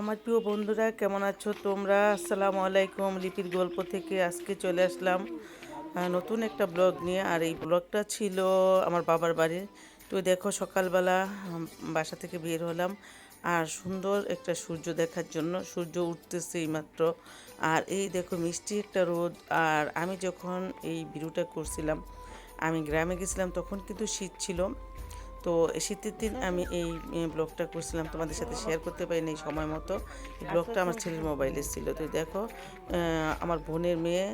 আমার প্রিয় বন্ধুরা, কেমন আছো তোমরা? আসসালামু আলাইকুম। লিপির গল্প থেকে আজকে চলে আসলাম নতুন একটা ব্লগ নিয়ে। আর এই ব্লগটা ছিল আমার বাবার বাড়ির তো দেখো, সকালবেলা বাসা থেকে বের হলাম। আর সুন্দর একটা সূর্য দেখার জন্য, সূর্য উঠতেছে এইমাত্র। আর এই দেখো, মিষ্টি একটা রোদ। আর আমি যখন এই ভিডিওটা করছিলাম, আমি গ্রামে গেছিলাম, তখন কিন্তু শীত ছিল। তো শীতের দিন আমি এই ব্লগটা করছিলাম তোমাদের সাথে শেয়ার করতে পারিনি সময় মতো। ব্লগটা আমার ছেলের মোবাইলে ছিল। তো দেখো আমার বোনের মেয়ে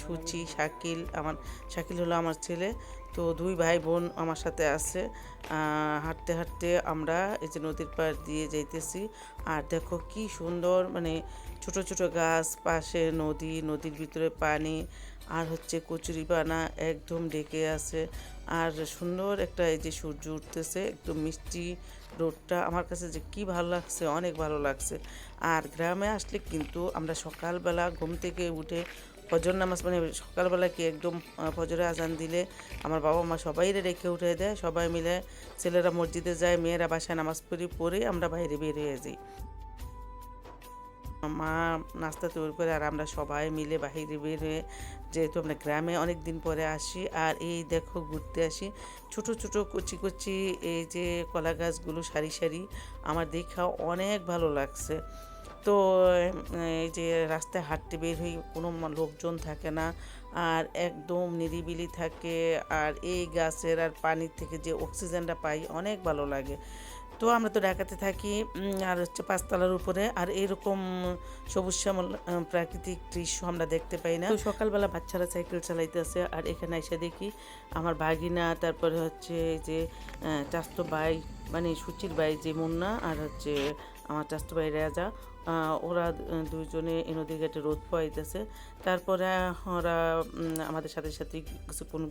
সুচি, শাকিল, আমার, শাকিল হলো আমার ছেলে। তো দুই ভাই বোন আমার সাথে আছে। হাঁটতে হাঁটতে আমরা এই যে নদীর পাড় দিয়ে যাইতেছি। আর দেখো কি সুন্দর মানে ছোট ছোট গাছ, পাশে নদী, নদীর ভিতরে পানি আর হচ্ছে কচুরি পানা একদম ডেকে আছে। আর সুন্দর একটা এই যে সূর্য উঠতেছে, একদম মিষ্টি রোডটা আমার কাছে যে কি ভালো লাগছে, অনেক ভালো লাগছে। আর গ্রামে আসলে কিন্তু আমরা সকালবেলা ঘুম থেকে উঠে ফজর নামাজ মানে সকালবেলা কি একদম ফজরে আজান দিলে আমার বাবা মা সবাই রেখে উঠে দেয়। সবাই মিলে ছেলেরা মসজিদে যায়, মেয়েরা বাসায় নামাজ পড়ি, পড়ে আমরা বাইরে বের হয়ে যাই। মা নাস্তা তৈরি করে আর আমরা সবাই মিলে বাহিরে বের হয়ে যেহেতু আমরা গ্রামে অনেক দিন পরে আসি আর এই দেখো ঘুরতে আসি। ছোট ছোট কচি কচি এই যে কলা গাছগুলো সারি সারি আমার দেখা অনেক ভালো লাগছে। তো, এই যে রাস্তায় হাঁটতে বের হই কোনো লোকজন থাকে না আর একদম নিরিবিলি থাকে আর এই গাছের আর পানির থেকে যে অক্সিজেনটা পাই অনেক ভালো লাগে। তো আমরা তো ঢাকাতে থাকি আর হচ্ছে পাঁচতলার উপরে। আর এরকম সবুজ শ্যামল প্রাকৃতিক দৃশ্য আমরা দেখতে পাই না। তো সকালবেলা বাচ্চারা সাইকেল চালাইতেছে, আর এখানে এসে দেখি আমার ভাগিনা, তারপরে হচ্ছে যে চাস্ত ভাই মানে সুচির ভাই যে মুন্না, আর হচ্ছে আমার চাস্ত ভাই রাজা। ওরা দু- দুইজনে এই নদীর ঘাটে রোদ পাইতেছে তারপরে ওরা আমাদের সাথে সাথে কিছুক্ষণ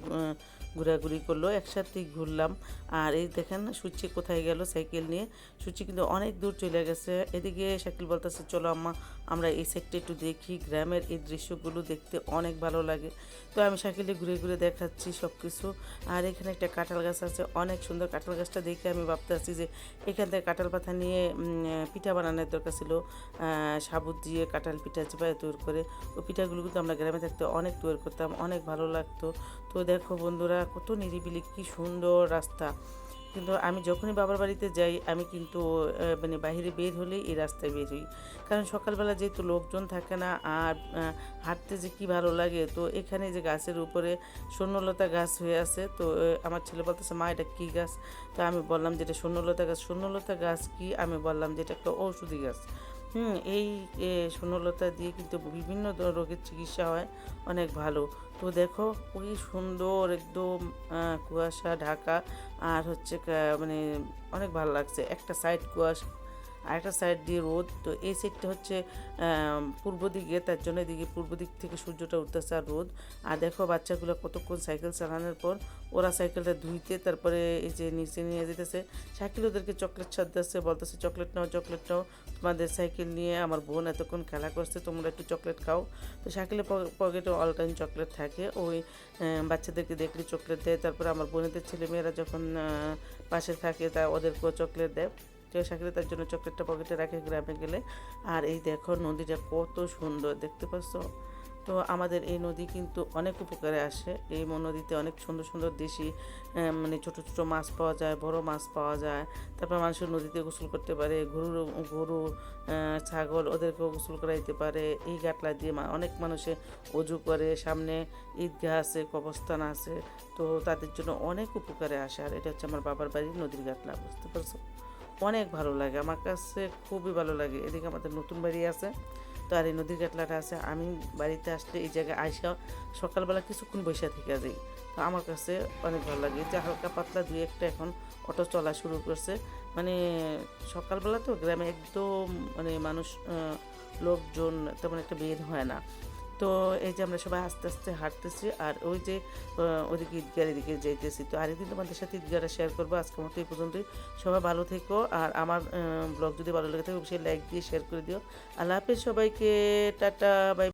ঘোরাঘুরি করল, একসাথেই ঘুরলাম। আর এই দেখেন, সুচি কোথায় গেল সাইকেল নিয়ে। সুচি কিন্তু অনেক দূর চলে গেছে। এদিকে শাকিল বলতেছে, চলো আম্মা, আমরা এই সাইডটা একটু দেখি। গ্রামের এই দৃশ্যগুলো দেখতে অনেক ভালো লাগে। তো আমি শাকিলে ঘুরে ঘুরে দেখাচ্ছি সব কিছু আর এখানে একটা কাঁঠাল গাছ আছে। অনেক সুন্দর কাঁঠাল গাছটা দেখে আমি ভাবতে আছি যে এখান থেকে কাঁঠাল পাতা নিয়ে পিঠা বানানোর দরকার ছিল। সাবুত দিয়ে কাঁঠাল পিঠা চিপায় তৈরি করে ওই পিঠাগুলো কিন্তু আমরা গ্রামে থাকতে অনেক তৈরি করতাম, অনেক ভালো লাগতো। তো দেখো বন্ধুরা, কত নিরিবিলি, কি সুন্দর রাস্তা। কিন্তু আমি যখনই বাবার বাড়িতে যাই, আমি কিন্তু মানে বাইরে বের হলেই এই রাস্তায় বের হই। কারণ সকালবেলা যেহেতু লোকজন থাকে না, আর হাঁটতে যে কি ভালো লাগে, তো এখানে যে গাছের উপরে স্বর্ণলতা গাছ হয়ে আছে, তো আমার ছেলে বলতেছে, মা, এটা কী গাছ? তো আমি বললাম যে, এটা স্বর্ণলতা গাছ। স্বর্ণলতা গাছ কি? আমি বললাম যে, এটা একটা ঔষধি গাছ। হুম, এই স্বর্ণলতা দিয়ে কিন্তু বিভিন্ন রোগের চিকিৎসা হয়, অনেক ভালো। তো দেখো, খুবই সুন্দর একদম কুয়াশা, ঢাকা, আর হচ্ছে মানে অনেক ভালো লাগছে। একটা সাইড কুয়াশা আর একটা সাইড দিয়ে রোদ, তো এই সাইডটা হচ্ছে পূর্ব দিকে, তার জন্য এদিকে পূর্ব দিক থেকে সূর্যটা উঠতেছে আর রোদ। আর দেখো বাচ্চাগুলো কতক্ষণ সাইকেল চালানোর পর, ওরা সাইকেলটা ধুইতে, তারপরে এই যে নিচে নিয়ে যেতেছে। সাইকেল ওদেরকে চকলেট সাদ্দাচ্ছে বলতেছে চকলেট নাও চকলেট নাও, তোমাদের সাইকেল নিয়ে আমার বোন এতক্ষণ খেলা করছে, তোমরা একটু চকলেট খাও। তো সাইকেলের পকেটে অল টাইম চকলেট থাকে। ওই বাচ্চাদেরকে দেখলে চকলেট দেয়। তারপরে আমার বোনেদের ছেলেমেয়েরা যখন পাশে থাকে, তা ওদেরকেও চকলেট দেয়। তো সাকিরে তার জন্য চকলেটটা পকেটে রাখে গ্রামে গেলে। আর এই দেখো নদীটা কত সুন্দর, দেখতে পাচ্ছ? তো আমাদের এই নদী কিন্তু অনেক উপকারে আসে। এই নদীতে অনেক সুন্দর সুন্দর দেশি মানে ছোট ছোট মাছ পাওয়া যায়, বড় মাছ পাওয়া যায়। তারপর মানুষের নদীতে গোসল করতে পারে গরু গরু ছাগল ওদেরকেও গোসল করাইতে পারে। এই গাটলা দিয়ে অনেক মানুষে অজু করে, সামনে ঈদগাহ আছে কবস্থান আছে। তো তাদের জন্য অনেক উপকারে আসে। আর এটা হচ্ছে আমার বাবার বাড়ির নদীর গাটলা, বুঝতে পারছ? অনেক ভালো লাগে। আমার কাছে খুবই ভালো লাগে। এদিকে আমাদের নতুন বাড়ি আছে, তো আর এই নদীর কাটলাটা আছে। আমি বাড়িতে আসলে এই জায়গায় আইসা সকালবেলা কিছুক্ষণ বসে থেকে যাই। তো আমার কাছে অনেক ভালো লাগে। যে হালকা পাতলা দুই একটা এখন অটো চলা শুরু করছে। মানে সকালবেলা তো গ্রামে একদম মানে মানুষ লোকজন তেমন একটা বের হয় না। তো এই যে আমরা সবাই আস্তে আস্তে হাঁটতেছি, আর ওই যে ওদিকে ঈদগার এদিকে যেতেছি তো আরেকদিন তোমাদের সাথে ঈদগাটা শেয়ার করব। আজকের মতো এই পর্যন্তই। সবাই ভালো থেকো, আর আমার ব্লগ যদি ভালো লেগে থাকে, অবশ্যই লাইক দিয়ে শেয়ার করে দিও। আল্লাহ হাফেজ সবাইকে, টাটা বাই